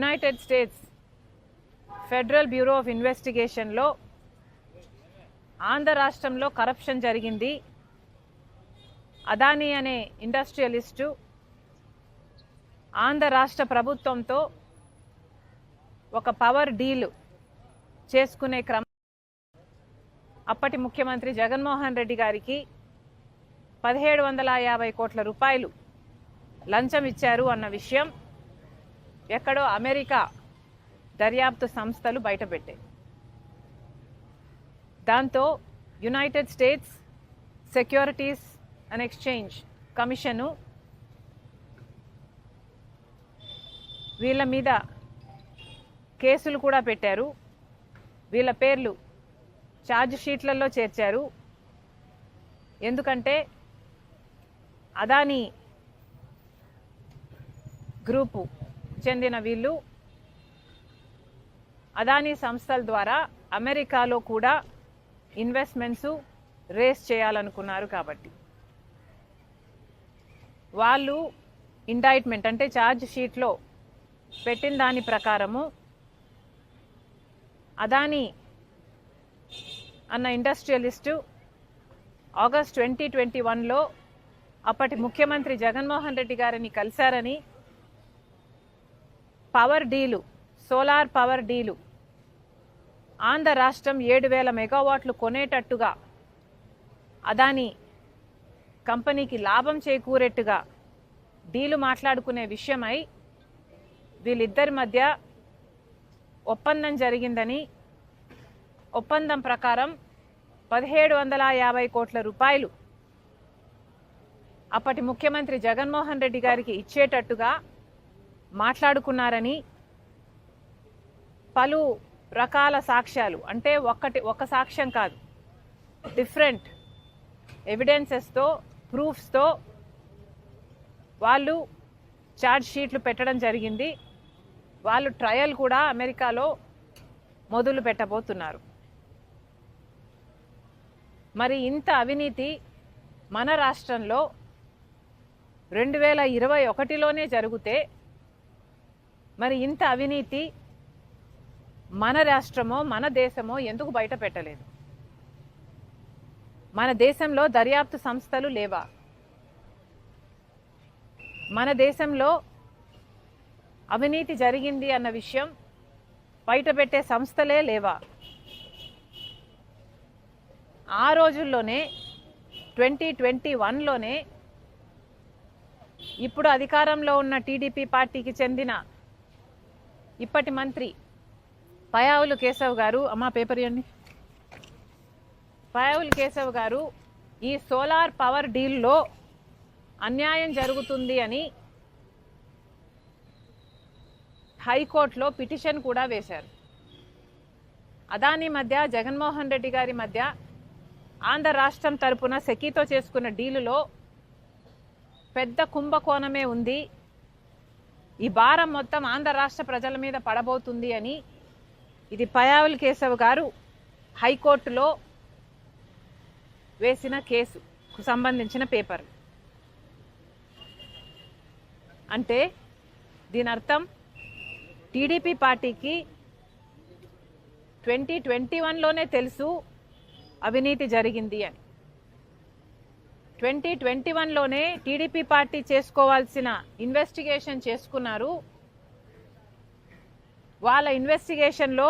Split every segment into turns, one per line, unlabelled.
United States Federal Bureau of ఇన్వెస్టిగేషన్లో ఆంధ్ర రాష్ట్రంలో corruption జరిగింది. అదానీ అనే ఇండస్ట్రియలిస్టు ఆంధ్ర రాష్ట్ర ప్రభుత్వంతో ఒక పవర్ డీల్ చేసుకునే క్రమం అప్పటి ముఖ్యమంత్రి జగన్మోహన్ రెడ్డి గారికి పదిహేడు వందల యాభై కోట్ల రూపాయలు లంచం ఇచ్చారు అన్న విషయం. ఎక్కడో అమెరికా దర్యాప్తు సంస్థలు బయటపెట్టాయి. దాంతో United States Securities and Exchange commission వీళ్ళ మీద కేసులు కూడా పెట్టారు. వీళ్ళ పేర్లు ఛార్జ్ షీట్లలో చేర్చారు. ఎందుకంటే అదానీ గ్రూపు చెందిన వీళ్ళు అదానీ సంస్థల ద్వారా అమెరికాలో కూడా ఇన్వెస్ట్మెంట్స్ రేస్ చేయాలనుకున్నారు కాబట్టి. వాళ్ళు ఇండైట్మెంట్ అంటే ఛార్జ్ షీట్లో పెట్టిన దాని ప్రకారము అదానీ అన్న ఇండస్ట్రియలిస్టు ఆగస్ట్ ట్వంటీ ట్వంటీ వన్లో అప్పటి ముఖ్యమంత్రి జగన్మోహన్ రెడ్డి గారిని కలిశారని power deal solar power deal. Andhra రాష్ట్రం ఏడు వేల మెగావాట్లు కొనేటట్టుగా అదాని కంపెనీకి లాభం చేకూరేట్టుగా డీలు మాట్లాడుకునే విషయమై వీళ్ళిద్దరి మధ్య ఒప్పందం జరిగిందని ఒప్పందం ప్రకారం పదిహేడు వందల యాభై కోట్ల రూపాయలు అప్పటి ముఖ్యమంత్రి జగన్మోహన్ రెడ్డి గారికి ఇచ్చేటట్టుగా మాట్లాడుకున్నారని పలు రకాల సాక్ష్యాలు. అంటే ఒక్కటి ఒక సాక్ష్యం కాదు. డిఫరెంట్ ఎవిడెన్సెస్తో ప్రూఫ్స్తో వాళ్ళు ఛార్జ్ షీట్లు పెట్టడం జరిగింది. వాళ్ళు ట్రయల్ కూడా అమెరికాలో మొదలు పెట్టబోతున్నారు. మరి ఇంత అవినీతి మన రాష్ట్రంలో రెండు వేల ఇరవై ఒకటిలోనే జరిగితే మరి ఇంత అవినీతి మన రాష్ట్రమో మన దేశమో ఎందుకు బయట పెట్టలేదు? మన దేశంలో దర్యాప్తు సంస్థలు లేవా? మన దేశంలో అవినీతి జరిగింది అన్న విషయం బయట పెట్టే సంస్థలే లేవా? ఆ రోజుల్లోనే ట్వంటీ ట్వంటీ వన్లోనే ఇప్పుడు అధికారంలో ఉన్న టీడీపీ పార్టీకి చెందిన ఇప్పటి మంత్రి పయావులు కేశవ్ గారు అమ్మా పేపర్ ఇవ్వండి. పయావులు కేశవ్ గారు ఈ సోలార్ పవర్ డీల్లో అన్యాయం జరుగుతుంది అని హైకోర్టులో పిటిషన్ కూడా వేశారు. అదాని మధ్య జగన్మోహన్ రెడ్డి గారి మధ్య ఆంధ్ర రాష్ట్రం తరపున సెకీతో చేసుకున్న డీలులో పెద్ద కుంభకోణమే ఉంది. ఈ భారం మొత్తం ఆంధ్ర రాష్ట్ర ప్రజల మీద పడబోతుంది అని ఇది పయావుల్ కేశవ్ గారు హైకోర్టులో వేసిన కేసుకు సంబంధించిన పేపర్. అంటే దీని అర్థం టీడీపీ పార్టీకి ట్వంటీ ట్వంటీ వన్లోనే తెలుసు అవినీతి జరిగింది అని. ట్వంటీ ట్వంటీ వన్లోనే టీడీపీ పార్టీ చేసుకోవాల్సిన ఇన్వెస్టిగేషన్ చేసుకున్నారు. వాళ్ళ ఇన్వెస్టిగేషన్లో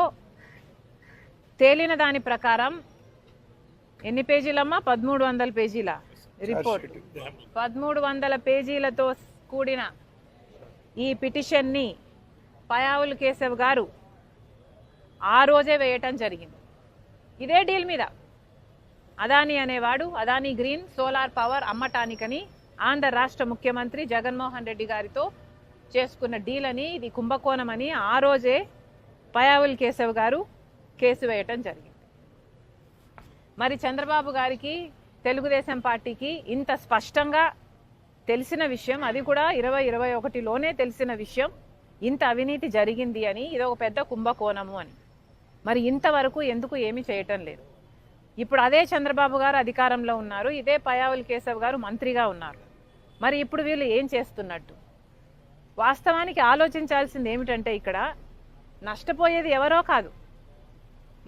తేలిన దాని ప్రకారం ఎన్ని పేజీలమ్మా? పదమూడు వందల పేజీల రిపోర్ట్? పదమూడు వందల పేజీలతో కూడిన ఈ పిటిషన్ని పయావులు కేశవ్ గారు ఆ రోజే వేయటం జరిగింది. ఇదే డీల్ మీద అదానీ అనేవాడు అదానీ గ్రీన్ సోలార్ పవర్ అమ్మటానికని ఆంధ్ర రాష్ట్ర ముఖ్యమంత్రి జగన్మోహన్ రెడ్డి గారితో చేసుకున్న డీల్ అని ఇది కుంభకోణం అని ఆ రోజే పయావుల్ కేశవ్ గారు కేసు వేయటం జరిగింది. మరి చంద్రబాబు గారికి తెలుగుదేశం పార్టీకి ఇంత స్పష్టంగా తెలిసిన విషయం అది కూడా ఇరవై ఇరవై ఒకటిలోనే తెలిసిన విషయం ఇంత అవినీతి జరిగింది అని ఇది ఒక పెద్ద కుంభకోణము అని. మరి ఇంతవరకు ఎందుకు ఏమీ చేయటం లేదు? ఇప్పుడు అదే చంద్రబాబు గారు అధికారంలో ఉన్నారు ఇదే పయావుల్ కేశవ్ గారు మంత్రిగా ఉన్నారు. మరి ఇప్పుడు వీళ్ళు ఏం చేస్తున్నట్టు? వాస్తవానికి ఆలోచించాల్సింది ఏమిటంటే ఇక్కడ నష్టపోయేది ఎవరో కాదు.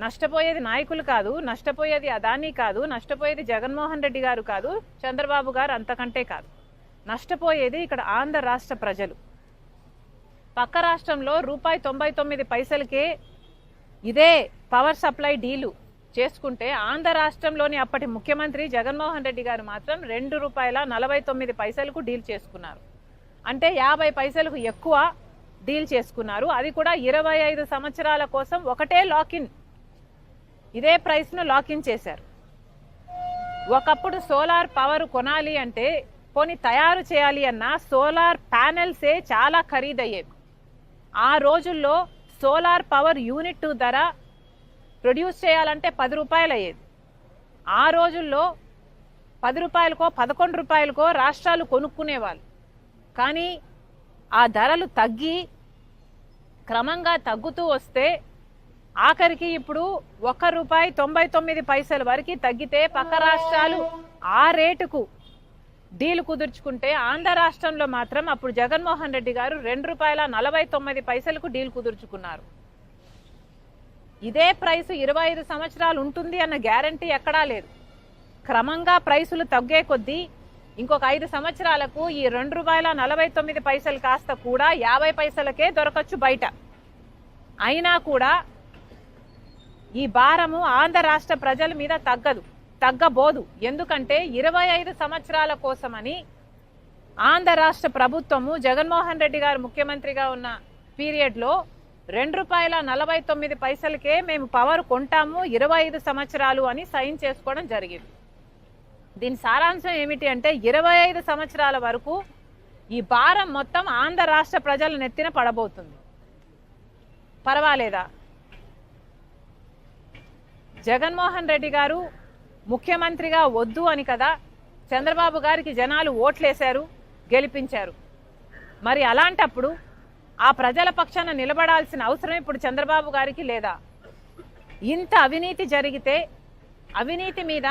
నష్టపోయేది నాయకులు కాదు నష్టపోయేది అదానీ కాదు నష్టపోయేది జగన్మోహన్ రెడ్డి గారు కాదు చంద్రబాబు గారు అంతకంటే కాదు. నష్టపోయేది ఇక్కడ ఆంధ్ర రాష్ట్ర ప్రజలు. పక్క రాష్ట్రంలో రూపాయి తొంభై తొమ్మిది పైసలకే ఇదే పవర్ సప్లై డీలు. చేసుకుంటే ఆంధ్ర రాష్ట్రంలోని అప్పటి ముఖ్యమంత్రి జగన్మోహన్ రెడ్డి గారు మాత్రం రెండు రూపాయల నలభై తొమ్మిది పైసలకు డీల్ చేసుకున్నారు. అంటే యాభై పైసలకు ఎక్కువ డీల్ చేసుకున్నారు. అది కూడా ఇరవై ఐదు సంవత్సరాల కోసం ఒకటే లాకిన్. ఇదే ప్రైస్ను లాకిన్ చేశారు. ఒకప్పుడు సోలార్ పవర్ కొనాలి అంటే పోని తయారు చేయాలి అన్న సోలార్ ప్యానెల్సే చాలా ఖరీదయ్యేవి. ఆ రోజుల్లో సోలార్ పవర్ యూనిట్ ధర ప్రొడ్యూస్ చేయాలంటే పది రూపాయలు అయ్యేది ఆ రోజుల్లో పది రూపాయలకో పదకొండు రూపాయలకో రాష్ట్రాలు కొనుక్కునేవాళ్ళు. కానీ ఆ ధరలు తగ్గి క్రమంగా తగ్గుతూ వస్తే ఆఖరికి ఇప్పుడు ఒక్క రూపాయి తొంభై తొమ్మిది పైసల వరకు తగ్గితే పక్క రాష్ట్రాలు ఆ రేటుకు డీలు కుదుర్చుకుంటే ఆంధ్ర రాష్ట్రంలో మాత్రం అప్పుడు జగన్మోహన్ రెడ్డి గారు రెండు రూపాయల నలభై తొమ్మిది పైసలకు డీల్ కుదుర్చుకున్నారు. ఇదే ప్రైస్ ఇరవై ఐదు సంవత్సరాలు ఉంటుంది అన్న గ్యారంటీ ఎక్కడా లేదు. క్రమంగా ప్రైసులు తగ్గే కొద్దీ ఇంకొక ఐదు సంవత్సరాలకు ఈ రెండు రూపాయల నలభై తొమ్మిది పైసలు కాస్త కూడా యాభై పైసలకే దొరకచ్చు బయట. అయినా కూడా ఈ భారము ఆంధ్ర రాష్ట్ర ప్రజల మీద తగ్గదు తగ్గబోదు. ఎందుకంటే ఇరవై ఐదు సంవత్సరాల కోసమని ఆంధ్ర రాష్ట్ర ప్రభుత్వము జగన్మోహన్ రెడ్డి గారు ముఖ్యమంత్రిగా ఉన్న పీరియడ్లో రెండు రూపాయల నలభై తొమ్మిది పైసలకే మేము పవర్ కొంటాము ఇరవై ఐదు సంవత్సరాలు అని సైన్ చేసుకోవడం జరిగింది. దీని సారాంశం ఏమిటి అంటే ఇరవై ఐదు సంవత్సరాల వరకు ఈ భారం మొత్తం ఆంధ్ర రాష్ట్ర ప్రజల నెత్తిన పడబోతుంది. పర్వాలేదా? జగన్మోహన్ రెడ్డి గారు ముఖ్యమంత్రిగా వద్దు అని కదా చంద్రబాబు గారికి జనాలు ఓట్లేశారు గెలిపించారు. మరి అలాంటప్పుడు ఆ ప్రజల పక్షాన నిలబడాల్సిన అవసరం ఇప్పుడు చంద్రబాబు గారికి లేదా? ఇంత అవినీతి జరిగితే అవినీతి మీద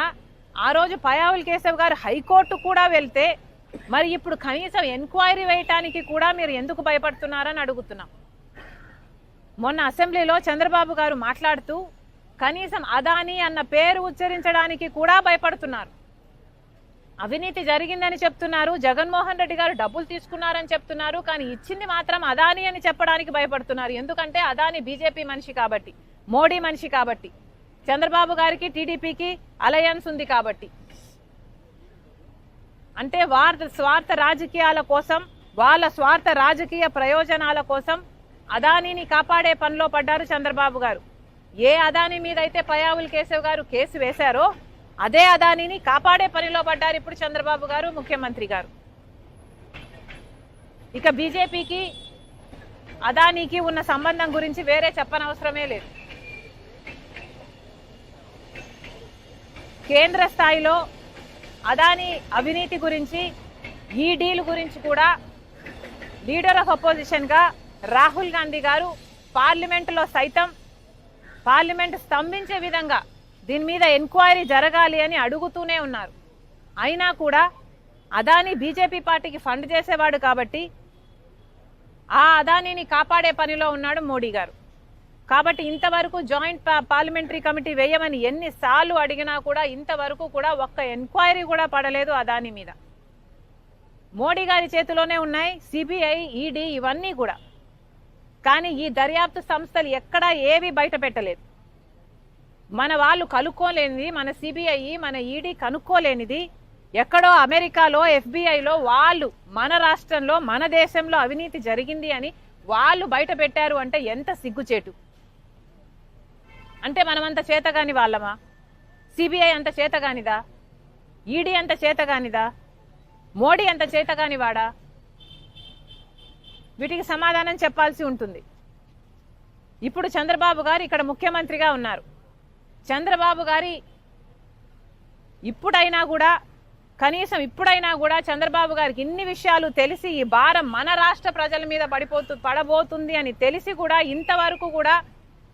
ఆ రోజు పయావుల్ కేశవ్ గారు హైకోర్టు కూడా వెళ్తే మరి ఇప్పుడు కనీసం ఎంక్వైరీ వేయటానికి కూడా మీరు ఎందుకు భయపడుతున్నారని అడుగుతున్నాం. మొన్న అసెంబ్లీలో చంద్రబాబు గారు మాట్లాడుతూ కనీసం అదాని అన్న పేరు ఉచ్చరించడానికి కూడా భయపడుతున్నారు. అవినీతి జరిగిందని చెప్తున్నారు. జగన్మోహన్ రెడ్డి గారు డబ్బులు తీసుకున్నారని చెప్తున్నారు. కానీ ఇచ్చింది మాత్రం అదాని అని చెప్పడానికి భయపడుతున్నారు. ఎందుకంటే అదాని బీజేపీ మనిషి కాబట్టి మోడీ మనిషి కాబట్టి చంద్రబాబు గారికి టీడీపీకి అలయన్స్ ఉంది కాబట్టి. అంటే వార్త స్వార్థ రాజకీయాల కోసం వాళ్ళ స్వార్థ రాజకీయ ప్రయోజనాల కోసం అదానీని కాపాడే పనిలో పడ్డారు చంద్రబాబు గారు. ఏ అదాని మీద అయితే పయావుల్ కేశవ్ గారు కేసు వేశారో అదే అదానిని కాపాడే పనిలో పడ్డారు ఇప్పుడు చంద్రబాబు గారు ముఖ్యమంత్రి గారు. ఇక బీజేపీకి అదానికి ఉన్న సంబంధం గురించి వేరే చెప్పనవసరమే లేదు. కేంద్ర స్థాయిలో అదాని అవినీతి గురించి ఈ డీల్ గురించి కూడా లీడర్ ఆఫ్ అపోజిషన్గా రాహుల్ గాంధీ గారు పార్లమెంటులో సైతం పార్లమెంట్ స్తంభించే విధంగా దీని మీద ఎంక్వైరీ జరగాలి అని అడుగుతూనే ఉన్నారు. అయినా కూడా అదాని బీజేపీ పార్టీకి ఫండ్ చేసేవాడు కాబట్టి ఆ అదానిని కాపాడే పనిలో ఉన్నాడు మోడీ గారు. కాబట్టి ఇంతవరకు జాయింట్ పార్లమెంటరీ కమిటీ వేయమని ఎన్నిసార్లు అడిగినా కూడా ఇంతవరకు కూడా ఒక్క ఎంక్వైరీ కూడా పడలేదు అదాని మీద. మోడీ గారి చేతిలోనే ఉన్నాయి సిబిఐ ఈడీ ఇవన్నీ కూడా. కానీ ఈ దర్యాప్తు సంస్థలు ఎక్కడా ఏవి బయట పెట్టలేదు. మన వాళ్ళు కనుక్కోలేనిది మన సిబిఐ మన ఈడీ కనుక్కోలేనిది ఎక్కడో అమెరికాలో ఎఫ్బిఐలో వాళ్ళు మన రాష్ట్రంలో మన దేశంలో అవినీతి జరిగింది అని వాళ్ళు బయట పెట్టారు అంటే ఎంత సిగ్గుచేటు? అంటే మనమంత చేతగాని వాళ్ళమా? సిబిఐ అంత చేతగానిదా? ఈడీ అంత చేతగానిదా? మోడీ అంత చేతగాని వాడా? వీటికి సమాధానం చెప్పాల్సి ఉంటుంది. ఇప్పుడు చంద్రబాబు గారు ఇక్కడ ముఖ్యమంత్రిగా ఉన్నారు. చంద్రబాబు గారి ఇప్పుడైనా కూడా కనీసం ఇప్పుడైనా కూడా చంద్రబాబు గారికి ఇన్ని విషయాలు తెలిసి ఈ భారం మన రాష్ట్ర ప్రజల మీద పడిపోతు పడబోతుంది అని తెలిసి కూడా ఇంతవరకు కూడా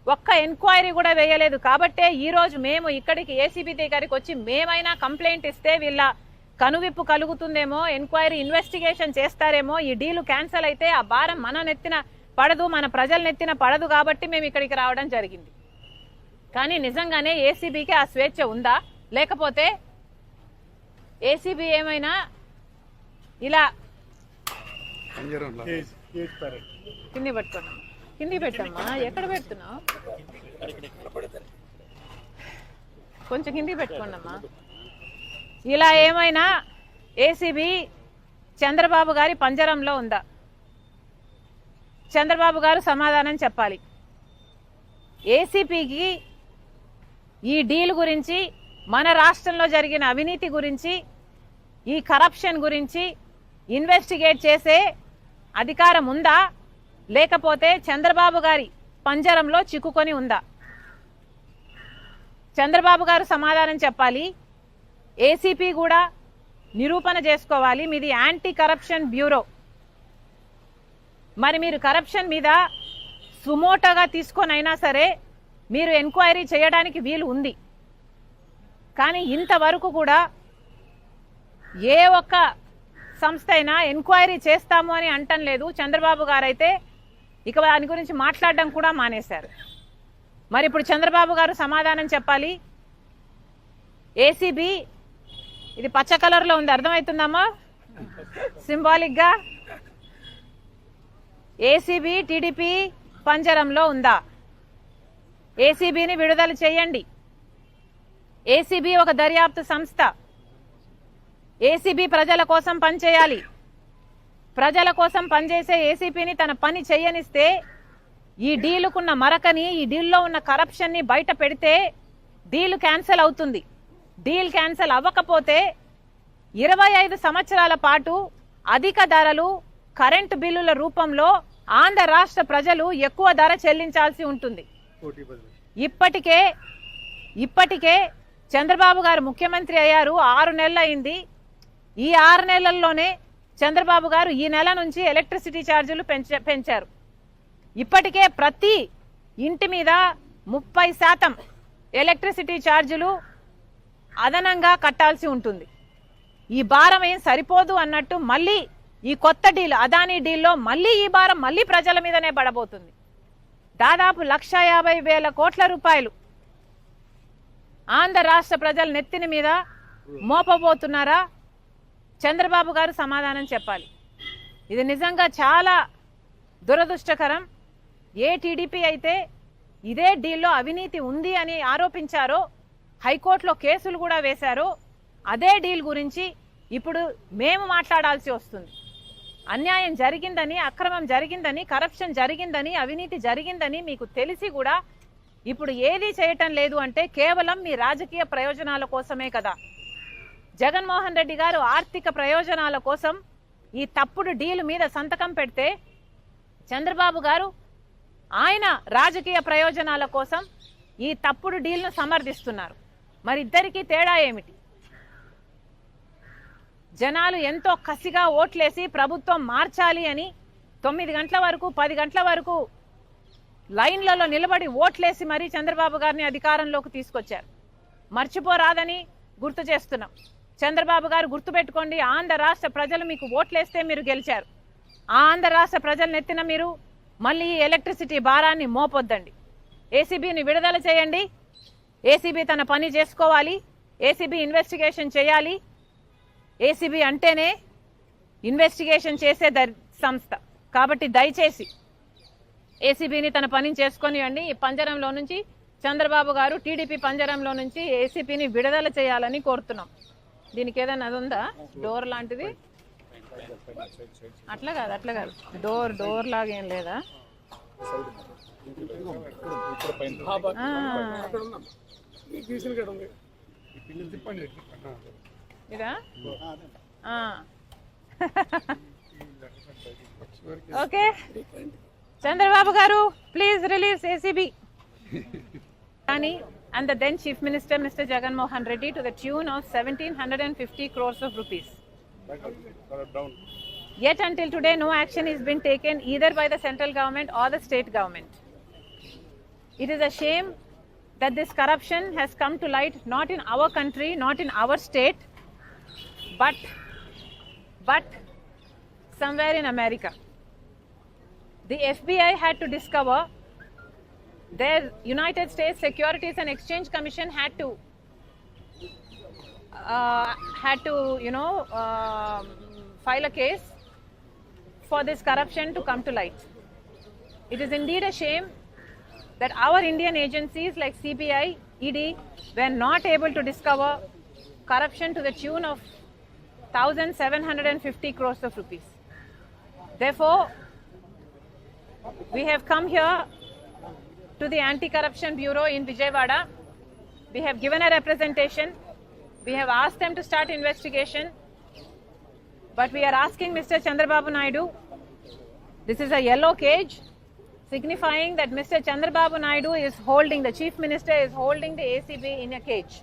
ఒక్క ఎంక్వైరీ కూడా వేయలేదు. కాబట్టే ఈ రోజు మేము ఇక్కడికి ఏసీబీ దగ్గరికి వచ్చి మేమైనా కంప్లైంట్ ఇస్తే వీళ్ళ కనువిప్పు కలుగుతుందేమో ఎంక్వైరీ ఇన్వెస్టిగేషన్ చేస్తారేమో ఈ డీలు క్యాన్సిల్ అయితే ఆ భారం మన నెత్తిన పడదు మన ప్రజల నెత్తిన పడదు కాబట్టి మేము ఇక్కడికి రావడం జరిగింది. కానీ నిజంగానే ఏసీబీకి ఆ స్వేచ్ఛ ఉందా? లేకపోతే ఏసీబీ ఏమైనా ఇలా కింది పెట్టుకున్నాం కింది పెట్టమ్మా. ఎక్కడ పెడుతున్నావు? కొంచెం కింది పెట్టుకోండమ్మా. ఇలా ఏమైనా ఏసీబీ చంద్రబాబు గారి పంజరంలో ఉందా? చంద్రబాబు గారు సమాధానం చెప్పాలి. ఏసీపీకి ఈ డీల్ గురించి మన రాష్ట్రంలో జరిగిన అవినీతి గురించి ఈ కరప్షన్ గురించి ఇన్వెస్టిగేట్ చేసే అధికారం ఉందా? లేకపోతే చంద్రబాబు గారి పంజరంలో చిక్కుకొని ఉందా? చంద్రబాబు గారు సమాధానం చెప్పాలి. ఏసీపీ కూడా నిరూపణ చేసుకోవాలి. మీది యాంటీ కరప్షన్ బ్యూరో. మరి మీరు కరప్షన్ మీద సుమోటోగా తీసుకొనైనా సరే మీరు ఎంక్వైరీ చేయడానికి వీలు ఉంది. కానీ ఇంతవరకు కూడా ఏ ఒక్క సంస్థ అయినా ఎంక్వైరీ చేస్తాము అని అంటం లేదు. చంద్రబాబు గారైతే ఇక దాని గురించి మాట్లాడడం కూడా మానేశారు. మరి ఇప్పుడు చంద్రబాబు గారు సమాధానం చెప్పాలి. ఏసీబీ ఇది పచ్చ కలర్లో ఉంది. అర్థమవుతుందమ్మా? సింబాలిక్గా. ఏసీబీ టీడీపీ పంజరంలో ఉందా? ఏసీబీని విడుదల చేయండి. ఏసీబీ ఒక దర్యాప్తు సంస్థ. ఏసీబీ ప్రజల కోసం పనిచేయాలి. ప్రజల కోసం పనిచేసే ఏసీపీని తన పని చేయనిస్తే ఈ డీలుకున్న మరకని ఈ డీల్లో ఉన్న కరప్షన్ని బయట పెడితే డీల్ క్యాన్సిల్ అవుతుంది. డీల్ క్యాన్సిల్ అవ్వకపోతే ఇరవై ఐదు సంవత్సరాల పాటు అధిక ధరలు కరెంటు బిల్లుల రూపంలో ఆంధ్ర రాష్ట్ర ప్రజలు ఎక్కువ ధర చెల్లించాల్సి ఉంటుంది. ఇప్పటికే ఇప్పటికే చంద్రబాబు గారు ముఖ్యమంత్రి అయ్యారు. ఆరు నెలలు అయింది ఈ ఆరు నెలల్లోనే చంద్రబాబు గారు ఈ నెల నుంచి ఎలక్ట్రిసిటీ ఛార్జీలు పెంచ పెంచారు. ఇప్పటికే ప్రతి ఇంటి మీద ముప్పై శాతం ఎలక్ట్రిసిటీ ఛార్జీలు అదనంగా కట్టాల్సి ఉంటుంది. ఈ భారం ఏం సరిపోదు అన్నట్టు మళ్ళీ ఈ కొత్త డీల్ అదానీ డీల్లో మళ్ళీ ఈ భారం మళ్ళీ ప్రజల మీదనే పడబోతుంది. దాదాపు లక్ష యాభై వేల కోట్ల రూపాయలు. ఆంధ్ర రాష్ట్ర ప్రజల నెత్తిన మీద మోపబోతున్నారా? చంద్రబాబు గారు సమాధానం చెప్పాలి. ఇది నిజంగా చాలా దురదృష్టకరం. ఏ టీడీపీ అయితే ఇదే డీల్లో అవినీతి ఉంది అని ఆరోపించారో హైకోర్టులో కేసులు కూడా వేశారో అదే డీల్ గురించి ఇప్పుడు మేము మాట్లాడాల్సి వస్తుంది. అన్యాయం జరిగిందని అక్రమం జరిగిందని కరప్షన్ జరిగిందని అవినీతి జరిగిందని మీకు తెలిసి కూడా ఇప్పుడు ఏదీ చేయటం లేదు అంటే కేవలం మీ రాజకీయ ప్రయోజనాల కోసమే కదా. జగన్మోహన్ రెడ్డి గారు ఆర్థిక ప్రయోజనాల కోసం ఈ తప్పుడు డీల్ మీద సంతకం పెడితే చంద్రబాబు గారు ఆయన రాజకీయ ప్రయోజనాల కోసం ఈ తప్పుడు డీల్ను సమర్థిస్తున్నారు. మరి ఇద్దరికీ తేడా ఏమిటి? జనాలు ఎంతో కసిగా ఓట్లేసి ప్రభుత్వం మార్చాలి అని తొమ్మిది గంటల వరకు పది గంటల వరకు లైన్లలో నిలబడి ఓట్లేసి మరీ చంద్రబాబు గారిని అధికారంలోకి తీసుకొచ్చారు. మర్చిపోరాదని గుర్తు చేస్తున్నాం. చంద్రబాబు గారు గుర్తుపెట్టుకోండి ఆంధ్ర రాష్ట్ర ప్రజలు మీకు ఓట్లేస్తే మీరు గెలిచారు. ఆంధ్ర రాష్ట్ర ప్రజలు నెత్తిన మీరు మళ్ళీ ఎలక్ట్రిసిటీ భారాన్ని మోపొద్దండి. ఏసీబీని విడుదల చేయండి. ఏసీబీ తన పని చేసుకోవాలి. ఏసీబీ ఇన్వెస్టిగేషన్ చేయాలి. ఏసీబీ అంటేనే ఇన్వెస్టిగేషన్ చేసే దర్ సంస్థ. కాబట్టి దయచేసి ఏసీబీని తన పని చేసుకొనివ్వండి ఈ పంజరంలో నుంచి చంద్రబాబు గారు టీడీపీ పంజరంలో నుంచి ఏసీపీని విడుదల చేయాలని కోరుతున్నాం. దీనికి ఏదైనా అది ఉందా? డోర్ లాంటిది? అట్లా కాదు అట్లా కాదు. డోర్ డోర్ లాగా ఏం లేదా? ఆ, ఇదా ఆ. Okay Chandrababu garu please release ACB కానీ and the then Chief Minister, Mr. Jagan Mohan Reddy, to the tune of 1750 crores of rupees. Yet until today, no action has been taken either by the central government or the state government. It is a shame that this corruption has come to light not in our country, not in our state, but but somewhere in America. The FBI had to discover their United States Securities and Exchange Commission had to uh, had to you know um file a case for this corruption to come to light. It is indeed a shame that our Indian agencies like CBI, ED were not able to discover corruption to the tune of 1750 crores of rupees. Therefore, we have come here to the Anti Corruption Bureau in Vijayawada. We have given a representation. We have asked them to start investigation. But we are asking Mr. Chandrababu Naidu, this is a yellow cage signifying that Mr. Chandrababu Naidu is holding, the Chief Minister is holding the ACB in a cage.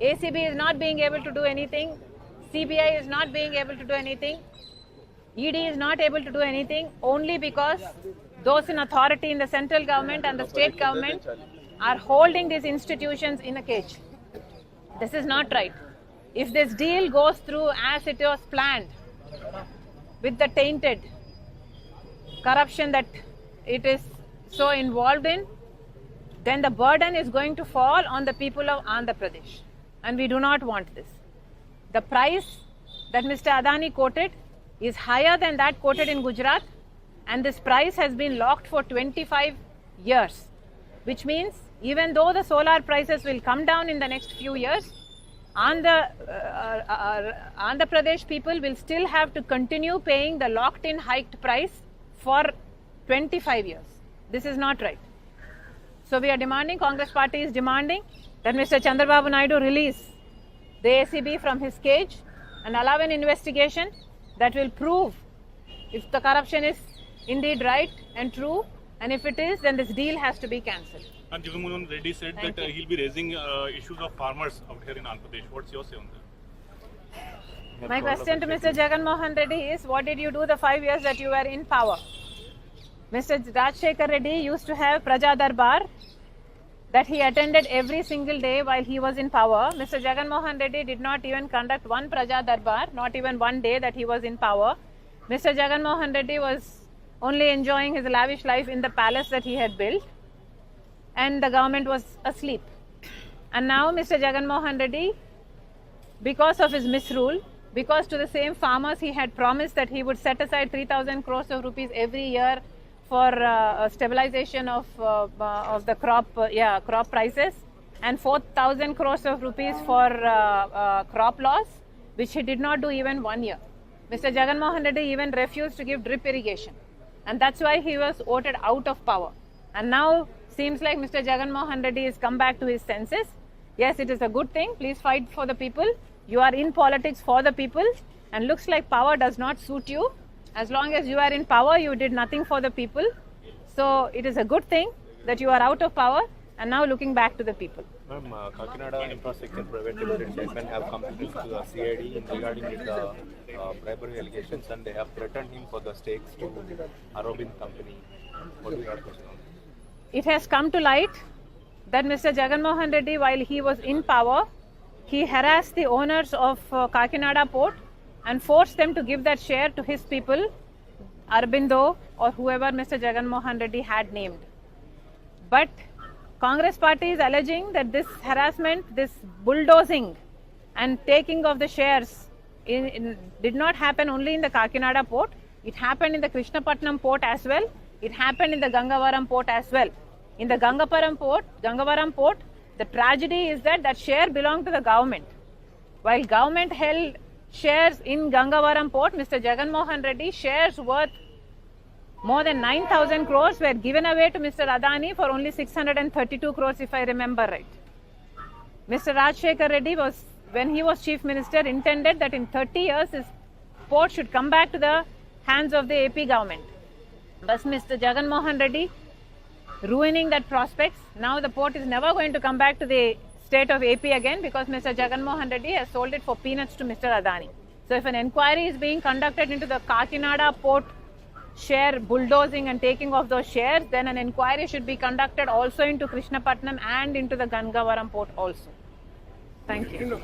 ACB is not being able to do anything. CBI is not being able to do anything. ED is not able to do anything only because those in authority in the central government and the state government are holding these institutions in a cage. This is not right. If this deal goes through as it was planned, with the tainted corruption that it is so involved in, then the burden is going to fall on the people of Andhra Pradesh. And we do not want this. The price that Mr. Adani quoted is higher than that quoted in Gujarat, and this price has been locked for 25 years, which means even though the solar prices will come down in the next few years, Andhra, uh, uh, uh, Andhra Pradesh people will still have to continue paying the locked in hiked price for 25 years. This is not right. So we are demanding, Congress party is demanding that Mr. Chandrababu Naidu release the ACB from his cage and allow an investigation that will prove if the corruption is indeed right and true and if it is then this deal has to be cancelled.
And Jagamohan Reddy said
Thank
that uh, he'll be raising uh, issues of farmers out here in Andhra Pradesh. What's your say on that?
My question to Mr. Jagan Mohan Reddy is what did you do the five years that you were in power? Mr. Rajshekar Reddy used to have Praja Darbar that he attended every single day while he was in power. Mr. Jagan Mohan Reddy did not even conduct one Praja Darbar, not even one day that he was in power. Mr. Jagan Mohan Reddy was only enjoying his lavish life in the palace that he had built, and the government was asleep. And now Mr. Jagan Mohan Reddy because of his misrule, because to the same farmers he had promised that he would set aside 3,000 crores of rupees every year for uh, stabilization of uh, uh, of the crop, yeah, crop prices, and 4,000 crores of rupees for crop loss, which he did not do even one year. Mr. jagannath Reddy even refused to give drip irrigation, and that's why he was voted out of power. And now seems like Mr. jagannath Reddy has come back to his senses. Yes, it is a good thing. Please fight for the people. You are in politics for the people, and looks like power does not suit you. As long as you are in power, you did nothing for the people. So it is a good thing that you are out of power and now looking back to the people.
Ma'am, uh, Kakinada Infrastructure Private Limited chairman have complained to the CID in regarding with the uh, bribery allegations and they have threatened him for the stakes to Arobin company. What do you have to say?
It has come to light that Mr. Jagan Mohan Reddy, while he was in power, he harassed the owners of uh, Kakinada port and forced them to give that share to his people, Arbindo or whoever Mr. Jagan Mohan Reddy had named. But Congress party is alleging that this harassment, this bulldozing and taking of the shares in, in, did not happen only in the Kakinada port. It happened in the Krishnapatnam port as well. It happened in the Gangavaram port as well. In the Gangaparam port, Gangavaram port, the tragedy is that that share belonged to the government. While government held shares in Gangavaram port, Mr. Jagan Mohan Reddy shares worth more than 9,000 crores were given away to Mr. Adani for only 632 crores, if I remember right. Mr. Rajshekar Reddy was, when he was chief minister, intended that in 30 years his port should come back to the hands of the AP government. But Mr. Jagan Mohan Reddy ruining that prospects. Now the port is never going to come back to the state of AP again because Mr. Jagan Mohan Reddy has sold it for peanuts to Mr. Adani. So if an inquiry is being conducted into the Kakinada port share bulldozing and taking of those shares, then an inquiry should be conducted also into Krishnapatnam and into the Gangavaram port also. Thank you.